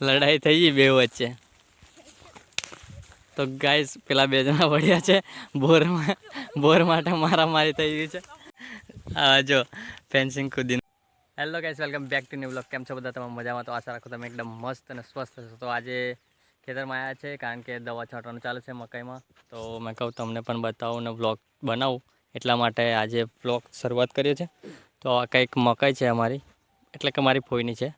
લડાઈ થઈ ગઈ બે વચ્ચે. તો ગાઈસ પેલા બે જણા પડ્યા છે. બોરમાં બોર માટે મારામારી થઈ ગઈ છે. આ જો fencing કૂદીને hello guys welcome back to new blog કેમ છો બધા? તમે મજામાં? તો આશા રાખો તમે એકદમ મસ્ત અને સ્વસ્થ છો તો આજે ખેતરમાં આવ્યા છે કારણ કે દવા છાંટવાનું ચાલુ છે મકાઈમાં. તો મેં કહું, તમને પણ બતાવું ને બ્લોગ બનાવું. એટલા માટે આજે બ્લોગ શરૂઆત કર્યો છે તો આ કંઈક મકાઈ છે અમારી. એટલે કે મારી ફોઈની છે.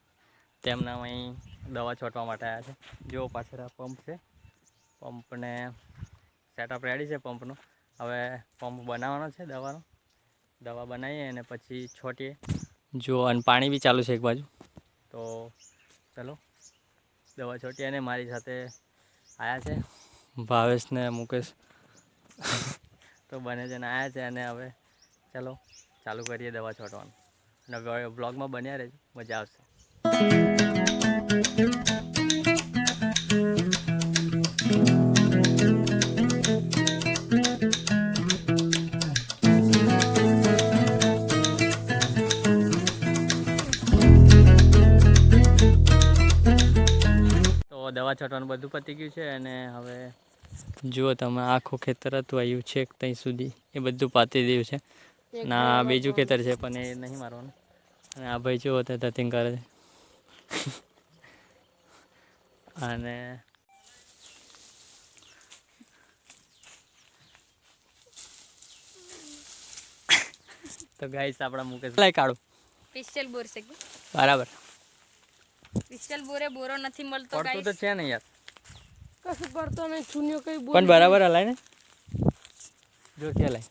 તેમના અહીં દવા છોટવા માટે આવ્યા છે. જો પાછળ પંપ છે. પંપને સેટઅપ રેડી છે પંપનું હવે પંપ બનાવવાનો છે દવાનો. દવા બનાવીએ અને પછી છોટીએ. જો અને પાણી બી ચાલુ છે એક બાજુ. તો ચલો, દવા છોટીએ અને મારી સાથે આવ્યા છે. ભાવેશ ને મુકેશ. તો બને જણ આવ્યા છે અને હવે ચલો, ચાલુ કરીએ દવા છોટવાનું અને બ્લોગમાં બન્યા રહેજો. મજા આવશે. દવા છાંટવાનું બધું પતી ગયું છે અને હવે જુઓ તમે આખું ખેતર હતું આવ્યું છે ત્યાં સુધી એ બધું પાતી દીધું છે. ના બીજું ખેતર છે પણ એ નહીં મારવાનું. અને આ ભાઈ જુઓ તે ધતિંગ કરે છે. અને તો ગાઈસ આપણા મુકેશ લઈ કાઢો. પિસ્ટલ બોર છે બરાબર. પિસ્ટલ બોરે બોરો નથી મળતો પડતું તો છે ને યાર. કશું કરતો નહીં શૂન્ય કઈ બોર પણ બરાબર હલાય ને. જોરથી હલાય.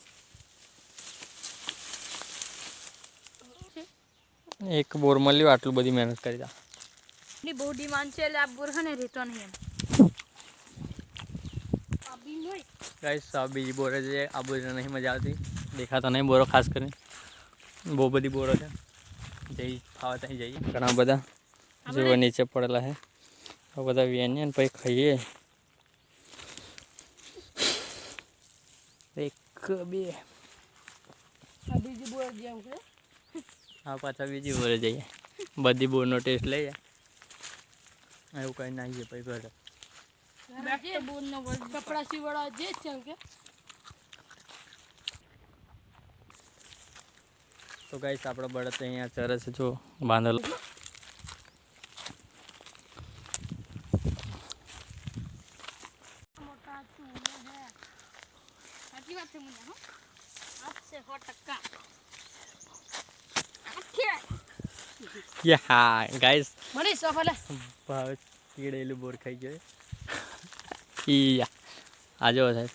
એક બોર મળ્યું આટલું બધી મહેનત કરી તા ની બહુ ડિમાન્ડ છે એટલે આ બોર ને રહેતો નહીં એમ. ગાઈસ આ બીજી બોરો છે. આ બોરો નહીં મજા આવતી. દેખાતો નહીં બોરો ખાસ કરીને. બહુ બધી બોરો છે. જઈ ખાવા ત્યાં જઈએ. ઘણા બધા જો નીચે પડેલા છે. આ બધા વેણીએ ને પછી ખાઈએ. એક બે. બીજી બોર જેમ કે. હા પાછા બીજી બોરે જઈએ. બધી બોરનો ટેસ્ટ લઈએ. એવું કંઈ નાહીએ પછી ઘરે બેક તો બોર નો બોલ કપડા સીવડા જે જ છે એમ કે તો ગાઈસ આપણો બળદ તો અહીંયા ચરે છે, જો, બાંધેલો. મોટા ચૂલો હે. સાચી વાત છે મુન્ના હો આ છે સો ટકા આ છે યા ગાઈસ મને સફળ ભાવે કીડેલું બોર ખાઈ ગયો ઈયા. આ જો સાહેબ.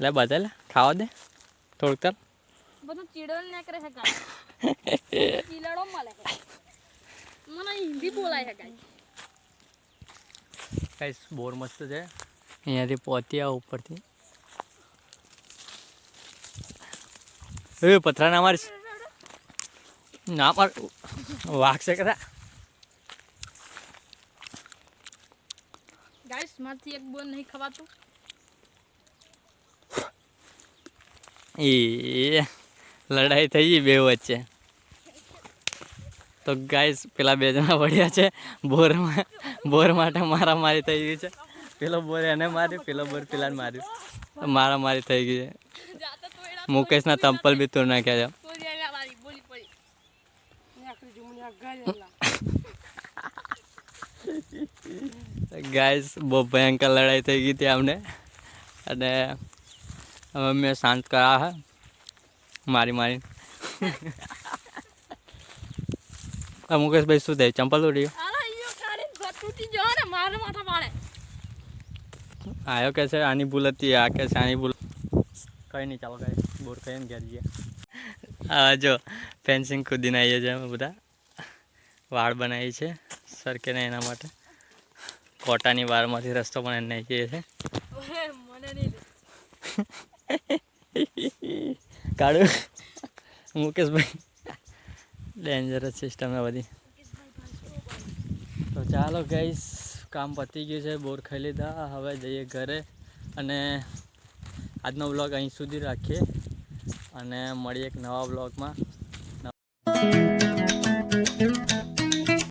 લે બધા લે ખાવા દે. થોડુંક તર. બધું ચીડલ ને કરે છે ગાય. ચીલડો મળે મને હિન્દી બોલાય છે ગાય. ગાઈસ બોર મસ્ત છે. અહીંયાથી પહોંચી આવ ઉપરથી. એ પથરા ના મારીશ. ના પણ વાગશે કદા ગાઈસમાંથી એક બોર નહીં ખવાતું. એ લડાઈ થઈ ગઈ બે વચ્ચે. તો ગાઈસ પેલા બે જણા પડ્યા છે. બોરમાં બોર માટે મારામારી થઈ ગઈ છે. પેલો બોર એને માર્યું પેલો બોર પેલાને માર્યું. મારામારી થઈ ગઈ છે. મુકેશના તંપલ બી તોડ નાખ્યા તો જાય વાળી બોલી પડી આખરી જમણી આ ગાયેલા છે ગાઈસ બહુ ભયંકર લડાઈ થઈ ગઈ હતી અમને. અને હવે મેં શાંત કરા હે. મારી મારી. મુકેશભાઈ શું થાય? ચંપલ ઉડી આયો કે છે આની ભૂલ હતી આ કે છે આની ભૂલ. કંઈ નહીં ચાલો કઈ બોર કઈ ને ઘેર જઈએ. જો ફેન્સિંગ કૂદીને આવીએ છીએ અમે બધા. વાળ બનાવી છે સરકેને એના માટે. કોટાની વાળમાંથી રસ્તો પણ એને નાખીએ છે. કાઢું મુકેશભાઈ ડેન્જરસ સિસ્ટમ છે બધી. તો ચાલો ગઈશ કામ પતી ગયું છે, બોર ખાઈ લીધા. હવે જઈએ ઘરે અને આજનો બ્લોગ અહીં સુધી રાખીએ. અને મળીએ એક નવા બ્લોગમાં